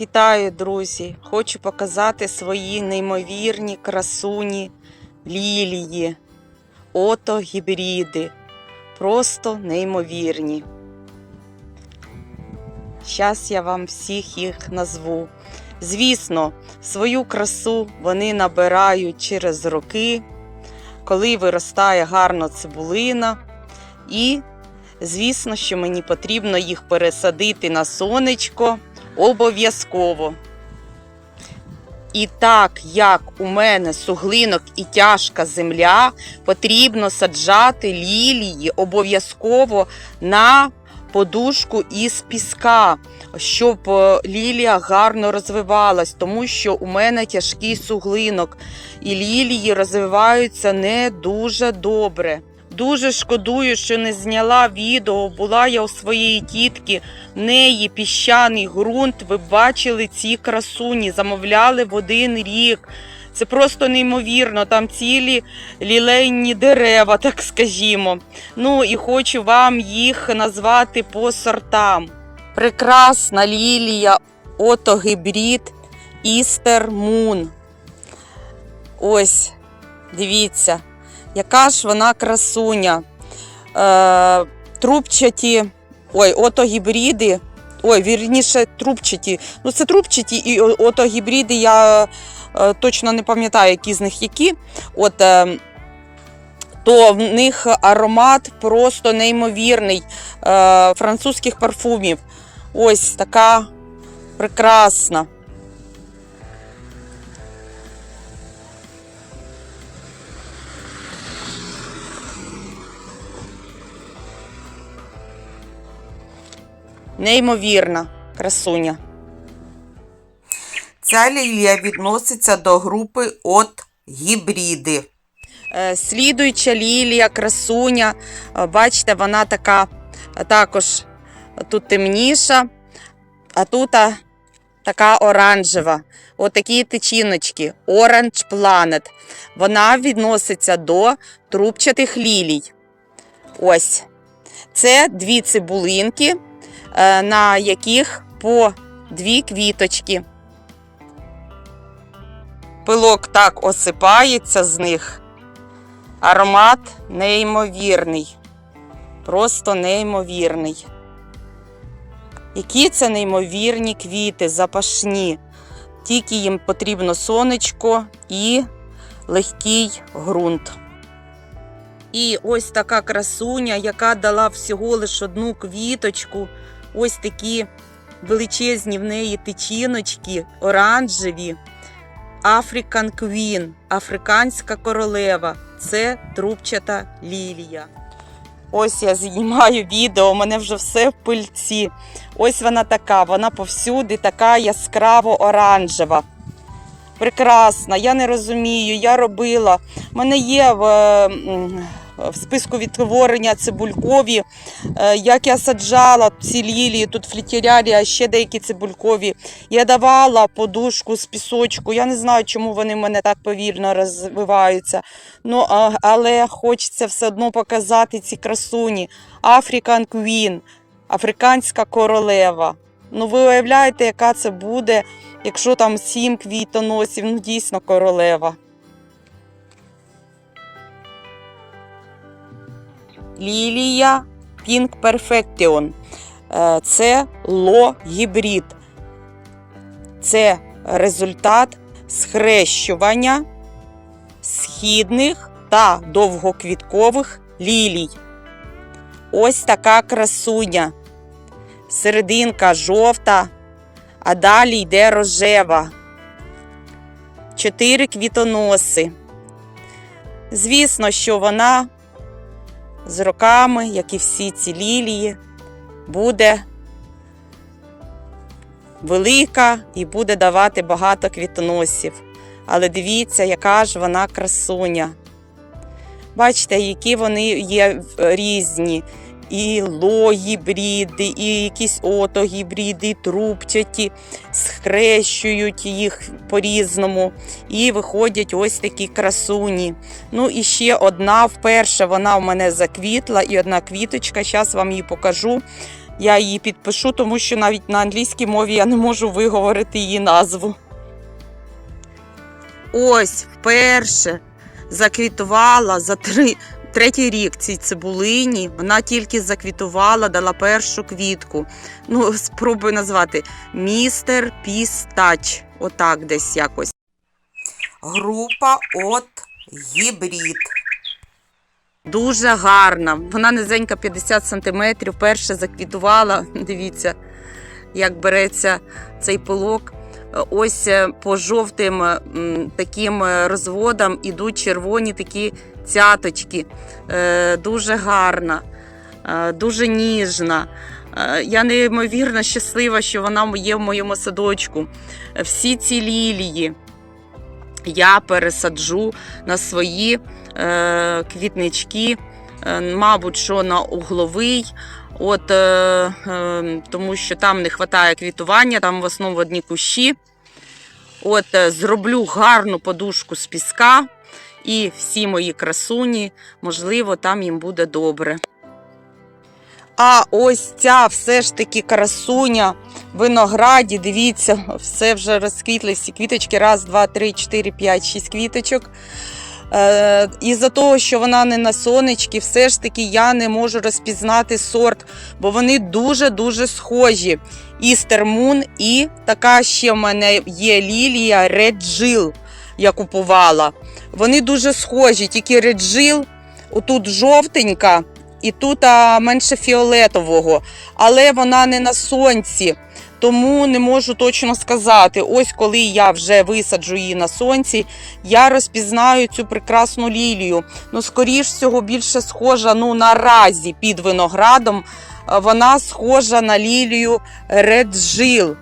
Вітаю, друзі! Хочу показати свої неймовірні красуні лілії, ото гібриди. Просто неймовірні. Зараз я вам всіх їх назву. Звісно, свою красу вони набирають через роки, коли виростає гарно цибулина. І, звісно, що мені потрібно їх пересадити на сонечко обов'язково. І так як у мене суглинок і тяжка земля, потрібно саджати лілії обов'язково на подушку із піска, щоб е, лілія гарно розвивалась, тому що у мене тяжкий суглинок, і лілії розвиваються не дуже добре. Дуже шкодую, що не зняла відео. Була я у своєї тітки, в неї піщаний ґрунт. Ви бачили ці красуні, замовляли в один рік. Це просто неймовірно. Там цілі лілейні дерева, так скажімо. Ну і хочу вам їх назвати по сортам. Прекрасна лілія, ото гібрид Істер Мун. Ось, дивіться, яка ж вона красуня. Е, трубчаті, ой, ото гібриди. Ой, вірніше, трубчаті. Ну, це трубчаті і о- ото гібриди, я е, точно не пам'ятаю, які з них які. От, е, то в них аромат просто неймовірний е, французьких парфумів. Ось така прекрасна. Неймовірна красуня. Ця лілія відноситься до групи от гібриди. Е, Слідуюча лілія, красуня. Е, Бачите, вона така е, також тут темніша, а тут така оранжева. Отакі тичіночки. Orange Planet. Вона відноситься до трубчатих лілій. Ось. Це дві цибулинки, на яких по дві квіточки. Пилок так осипається з них. Аромат неймовірний. Просто неймовірний. Які це неймовірні квіти, запашні. Тільки їм потрібно сонечко і легкий ґрунт. І ось така красуня, яка дала всього лиш одну квіточку. Ось такі величезні в неї тичіночки, оранжеві. African Queen, африканська королева. Це трубчата лілія. Ось я знімаю відео, у мене вже все в пильці. Ось вона така, вона повсюди така яскраво оранжева. Прекрасна, я не розумію, я робила. У мене є в, в списку відтворення цибулькові, е, як я саджала ці лілії, тут флітірярія, а ще деякі цибулькові. Я давала подушку з пісочку. Я не знаю, чому вони в мене так повільно розвиваються. Ну, але хочеться все одно показати ці красуні. African Queen, африканська королева. Ну, ви уявляєте, яка це буде, якщо там сім квітоносів, ну дійсно королева. Лілія Pink Perfection. Е, Це ло-гібрид. Це результат схрещування східних та довгоквіткових лілій. Ось така красуня. Серединка жовта, а далі йде рожева. Чотири квітоноси. Звісно, що вона з роками, як і всі ці лілії, буде велика і буде давати багато квітоносів. Але дивіться, яка ж вона красуня. Бачите, які вони є е, різні. І логібріди, і якісь отогібріди, і трубчаті, схрещують їх по-різному. І виходять ось такі красуні. Ну і ще одна вперше вона в мене заквітла, і одна квіточка. Зараз вам її покажу. Я її підпишу, тому що навіть на англійській мові я не можу виговорити її назву. Ось вперше заквітувала за три, третій рік цій цибулині. Вона тільки заквітувала, дала першу квітку. Ну, спробую назвати містер Пістач. Отак десь якось. Група от гібрид. Дуже гарна. Вона низенька 50 см. Перше заквітувала. Дивіться, як береться цей пилок. Ось е, по жовтим таким е, розводам ідуть червоні такі цяточки. Е, Дуже гарна, е, дуже ніжна. Е, Я неймовірно щаслива, що вона є в моєму садочку. Всі ці лілії я пересаджу на свої квітнички, мабуть, що на угловий. От, тому що там не вистачає квітування, там в основному одні кущі. От, зроблю гарну подушку з піска, і всі мої красуні, можливо, там їм буде добре. А ось ця все ж таки красуня в винограді, дивіться, все вже розквітли всі квіточки. Раз, два, три, чотири, п'ять, шість квіточок. Е, Із-за того, що вона не на сонечки, все ж таки я не можу розпізнати сорт, бо вони дуже-дуже схожі. Moon і така ще в мене є лілія Jill, я купувала. Вони дуже схожі, тільки Jill, отут жовтенька, і тут а, менше фіолетового, але вона не на сонці. Тому не можу точно сказати. Ось коли я вже висаджу її на сонці, я розпізнаю цю прекрасну лілію. Ну, скоріш всього, більше схожа ну, наразі під виноградом. Вона схожа на лілію реджил.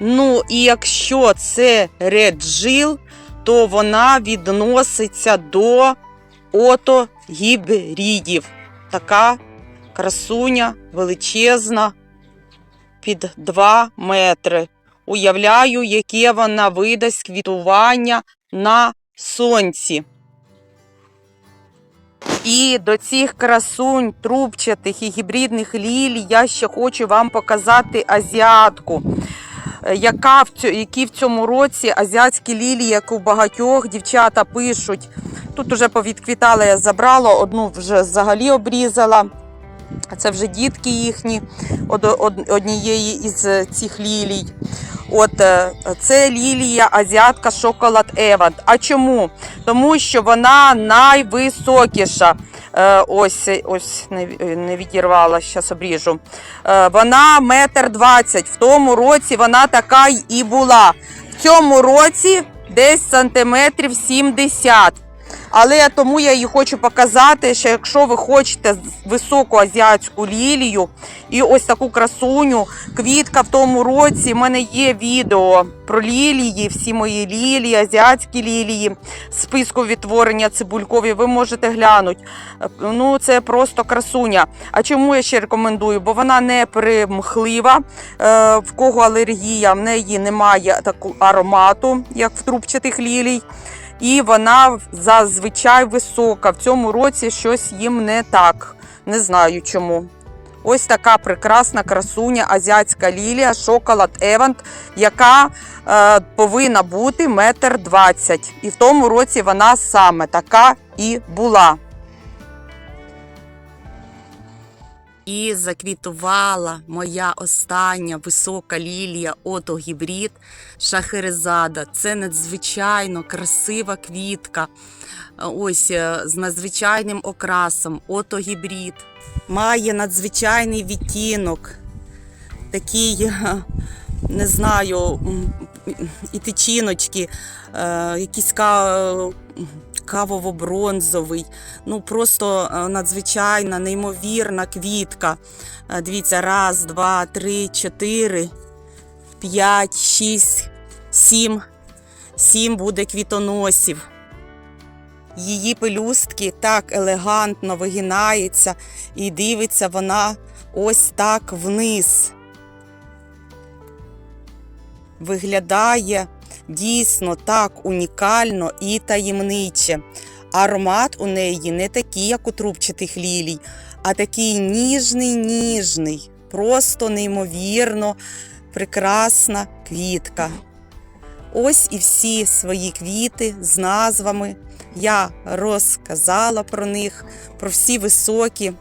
Ну, і якщо це реджил, то вона відноситься до отогібридів. Така красуня величезна під 2 метри. Уявляю, яке вона видасть квітування на сонці. І до цих красунь трубчатих і гібридних лілій я ще хочу вам показати азіатку. Е, Яка в які в цьому році азіатські лілії, як у багатьох дівчата пишуть. Тут уже повідквітала, я забрала, одну вже взагалі обрізала. Це вже дітки їхні од- од- однієї із е, цих лілій. От е, це лілія азіатка Шоколад Еванд. А чому? Тому що вона найвисокіша. Е, Ось, ось не, відірвала, зараз обріжу. Е, Вона метр двадцять. В тому році вона така і була. В цьому році десь сантиметрів 70. Але тому я її хочу показати, що якщо ви хочете високу азіатську лілію і ось таку красуню, квітка в тому році, в мене є відео про лілії, всі мої лілії, азіатські лілії, списку відтворення цибулькові, ви можете глянути. Ну, це просто красуня. А чому я ще рекомендую? Бо вона не примхлива, е, в кого алергія, в неї немає такого аромату, як в трубчатих лілій. І вона зазвичай висока. В цьому році щось їм не так. Не знаю чому. Ось така прекрасна красуня азіатська лілія Шоколад Евант, яка е, повинна бути метр двадцять. І в тому році вона саме така і була. І заквітувала моя остання висока лілія отогібрид Шахерезада. Це надзвичайно красива квітка. Ось е, з надзвичайним окрасом. Отогібрид. Має надзвичайний відтінок. Такий, е, не знаю, і тичіночки, е, якісь кавово-бронзовий. Ну просто е, надзвичайна, неймовірна квітка. Е, Дивіться, раз, два, три, чотири, п'ять, шість, сім. Сім буде квітоносів. її пелюстки так елегантно вигинаються і дивиться вона ось так вниз. Виглядає дійсно так унікально і таємниче. Аромат у неї не такий, як у трубчатих лілій, а такий ніжний, ніжний, просто неймовірно прекрасна квітка. Ось і всі свої квіти з назвами. Я розказала про них, про всі високі.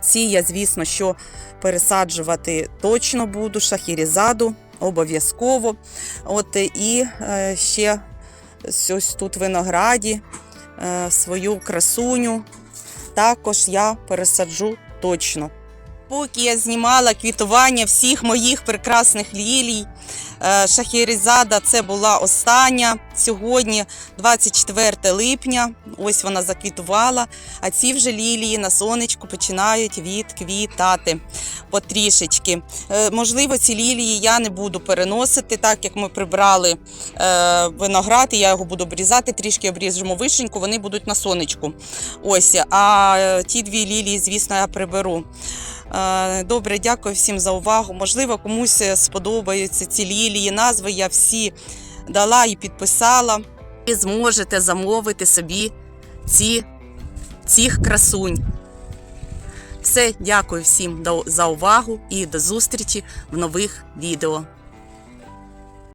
Ці я, звісно, що пересаджувати точно буду, шахірізаду обов'язково. От і е, ще ось тут в винограді е, свою красуню. Також я пересаджу точно. Поки я знімала квітування всіх моїх прекрасних лілій, е, Шахерезада це була остання. Сьогодні 24 липня. Ось вона заквітувала. А ці вже лілії на сонечку починають відквітати потрішечки. Е, Можливо, ці лілії я не буду переносити, так як ми прибрали е, виноград, і я його буду обрізати, трішки обріжемо вишеньку, вони будуть на сонечку. Ось, а ті дві лілії, звісно, я приберу. Е, Добре, дякую всім за увагу. Можливо, комусь сподобаються ці лілії. Назви я всі дала і підписала. Ви зможете замовити собі ці, цих красунь. Все, дякую всім за увагу і до зустрічі в нових відео.